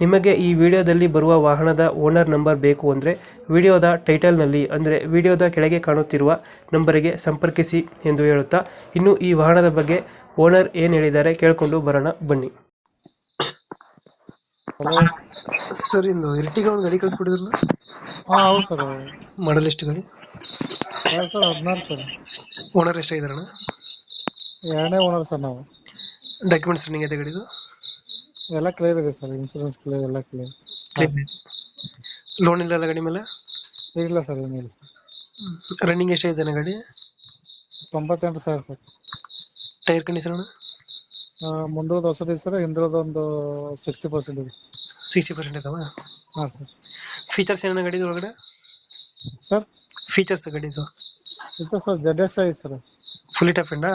ನಿಮಗೆ ಈ ವಿಡಿಯೋದಲ್ಲಿ ಬರುವ ವಾಹನದ ಓನರ್ ನಂಬರ್ ಬೇಕು ಅಂದರೆ ವಿಡಿಯೋದ ಟೈಟಲ್ನಲ್ಲಿ ಅಂದರೆ ವಿಡಿಯೋದ ಕೆಳಗೆ ಕಾಣುತ್ತಿರುವ ನಂಬರಿಗೆ ಸಂಪರ್ಕಿಸಿ ಎಂದು ಹೇಳುತ್ತಾ ಇನ್ನು ಈ ವಾಹನದ ಬಗ್ಗೆ ಓನರ್ ಏನು ಹೇಳಿದ್ದಾರೆ ಕೇಳಿಕೊಂಡು ಬರೋಣ ಬನ್ನಿ. ಹಲೋ. ಸರ್ ಇಂದು ಇರ್ಟಿಗ ಒಂದು ಗಾಡಿ ಕಳ್ಸಿಕೊಡಿದ್ರಲ್ಲ ಹಾ ಹೌದು ಸರ್ ಮಾಡಲ್ ಎಷ್ಟು ಗಾಡಿ? ಸರ್ ಹದಿನಾರು ಸರ್. ಓನರ್ ಎಷ್ಟಾಗಿದಾರಣ ಎರಡನೇ ಓನರ್ ಸರ್ ನಾವು. ಡಾಕ್ಯುಮೆಂಟ್ಸ್ ರನ್ನಿಂಗ್ ಗಾಡಿದು? ಎಲ್ಲ ಕ್ಲಿಯರ್ ಇದೆ ಸರ್ ಇನ್ಶೂರೆನ್ಸ್ ಕ್ಲಿಯರ್ ಎಲ್ಲ ಕ್ಲಿಯರ್ ಲೋನ್ ಇಲ್ಲ ಗಾಡಿ ಮೇಲೆ? ಇಲ್ಲ ಸರ್ ಏನಿಲ್ಲ ಸರ್ ರನ್ನಿಂಗ್ ಎಷ್ಟಾಗಿದೆ ಗಾಡಿ? ತೊಂಬತ್ತೆಂಟು ಸಾವಿರ ಸರ್ ಟೈರ್ ಕಂಡೀಷನ್ ಮುಂದ್ರದ್ದು ಹೊಸದು ಸರ್ ಹಿಂದ್ರದ್ದು ಒಂದು ಸಿಕ್ಸ್ಟಿ ಪರ್ಸೆಂಟ್ ಇದೆ. ಸಿಕ್ಸ್ಟಿ ಪರ್ಸೆಂಟ್ ಇದಾವ ಹಾಂ ಸರ್ ಫೀಚರ್ಸ್ ಏನೇನು ಗಾಡಿ ಒಳಗಡೆ ಸರ್ ಫೀಚರ್ಸ್ ಗಾಡಿದು ಇದು. ಸರ್ ಜಡ್ ಎಸ್ ಐತೆ ಸರ್ ಫುಲ್ ಟಾಪ್ ಎಂಡಾ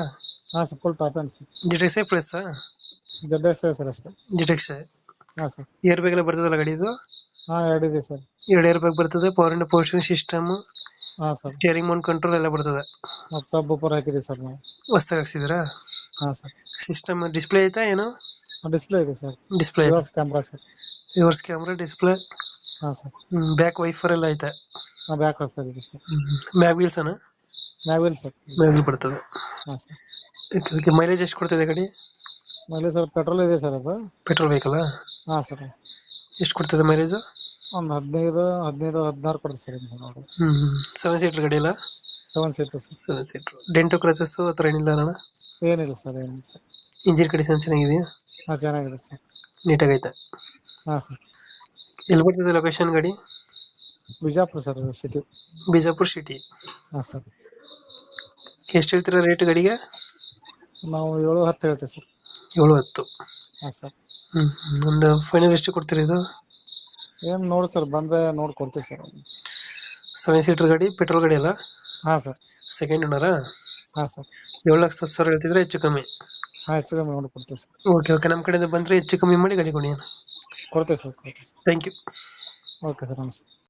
ಹಾಂ sir full top end sir ಜಿಟೆಕ್ಸ್ plus Z S sir ಅಷ್ಟೇ ಜಿಟೆಕ್ಸ್ ಹಾಂ ಸರ್. ಏರ್ ಬ್ಯಾಗ್ ಎಲ್ಲ ಬರ್ತದಲ್ಲ ಗಾಡಿದು ಹಾಂ ಎರಡು ಇದೆ ಸರ್. ಎರಡು ಏರ್ ಬ್ಯಾಗ್ ಬರ್ತದೆ ಪವರ್ ಅಂಡ್ ಪೋರ್ಷನ್ ಸಿಸ್ಟಮ್ ಹಾಂ ಸರ್. ಸ್ಟಿಯರಿಂಗ್ ಮೌಂಟ್ ಕಂಟ್ರೋಲ್ ಎಲ್ಲ ಬರ್ತದೆ. ಮತ್ತು ಸಬ್ ಉಪರ್ ಹಾಕಿದೆ ಸರ್ ನಾವು. ಹೊಸ್ದಾಗಿ ಹಾಕ್ಸಿದ್ದೀರಾ? ಹಾಂ ಸರ್. ಸಿಸ್ಟಮ್ ಡಿಸ್ಪ್ಲೇ ಐತಾ ಏನು? ಡಿಸ್ಪ್ಲೇ ಇದೆ sir. Display reverse camera sir. Reverse camera display ಹಾಂ ಸರ್. ಬ್ಯಾಕ್ ವೈಫರ್ ಎಲ್ಲ ಐತೆ. ಹಾಂ ಬ್ಯಾಕ್ ಹಾಕ್ತಾ ಇದೆ ಸರ್. ಮ್ಯಾಗ್ ವೀಲ್ಸ್ ಅನ್ನ ಸರ್. ಮ್ಯಾಗ್ ಬರ್ತದೆ. ಹಾಂ ಸರ್. ಓಕೆ ಮೈಲೇಜ್ ಎಷ್ಟು ಕೊಡ್ತಿದೆ ಗಾಡಿ? ಮೇಲೆ ಸರ್ ಪೆಟ್ರೋಲ್ ಇದೆ ಸರ್ ಅದು. Petrol vehicle? ಹಾಂ ಸರ್. ಎಷ್ಟು ಕೊಡ್ತದೆ ಮೈಲೇಜ್? ಒಂದು ಹದಿನೈದು ಹದಿನೈದು ಹದಿನಾರು ಕೊಡುತ್ತೆ ಸರ್ ನೋಡಿ ಹ್ಮ್ ಸೆವೆನ್ ಸೀಟರ್ ಗಾಡಿ ಇಲ್ಲ seven seater sir. Seven seater dent ಆ ಹತ್ರ ಏನಿಲ್ಲ ಅಣ್ಣ? ಏನಿಲ್ಲ ಸರ್ ಏನಿಲ್ಲ ಸರ್. ಇಂಜಿನ್ ಕಂಡೀಷನ್ ಚೆನ್ನಾಗಿದೆಯಾ? ಹಾಂ ಚೆನ್ನಾಗಿದೆ ಸರ್. ನೀಟಾಗೈತೆ ಹಾಂ ಸರ್. ಎಲ್ಲಿ ಬರ್ತದೆ ಲೊಕೇಶನ್ ಗಾಡಿ? Bijapur sir city Bijapur city ಹಾಂ ಸರ್. ಎಷ್ಟು ಹೇಳ್ತೀರಾ ರೇಟ್ ಗಾಡಿಗೆ? ನಾವು ಏಳು ಹತ್ತು ಹೇಳ್ತೀವಿ ಸರ್. ಏಳು ಹತ್ತು ಹಾಂ ಸರ್. ಹ್ಮ್ ಒಂದು ಫೈನಲ್ ಎಷ್ಟು ಕೊಡ್ತೀರಿ ಇದು? ಏನು ನೋಡಿ ಸರ್ ಬಂದರೆ ನೋಡಿ ಕೊಡ್ತೀವಿ ಸರ್. ಸೆವೆನ್ ಸೀಟರ್ ಗಾಡಿ ಪೆಟ್ರೋಲ್ ಗಾಡಿ ಅಲ್ಲ? ಹಾಂ ಸರ್. ಸೆಕೆಂಡ್ ಓನರ ಹಾಂ ಸರ್. ಏಳು ಲಕ್ಷ ಸರ್ ಸಾವಿರ ಹೇಳ್ತಿದ್ರೆ ಹೆಚ್ಚು ಕಮ್ಮಿ. ಹಾಂ ಹೆಚ್ಚು ಕಮ್ಮಿ ನೋಡಿ ಕೊಡ್ತೀವಿ ಸರ್. ಓಕೆ ಓಕೆ ನಮ್ಮ ಕಡೆಯಿಂದ ಬಂದರೆ ಹೆಚ್ಚು ಕಮ್ಮಿ ಮಾಡಿ ಗಾಡಿ ಕೊಡಿ ಕೊಡ್ತೀವಿ ಸರ್ ಕೊಡ್ತೀವಿ ಯು ಓಕೆ ಸರ್ ನಮಸ್ತೆ.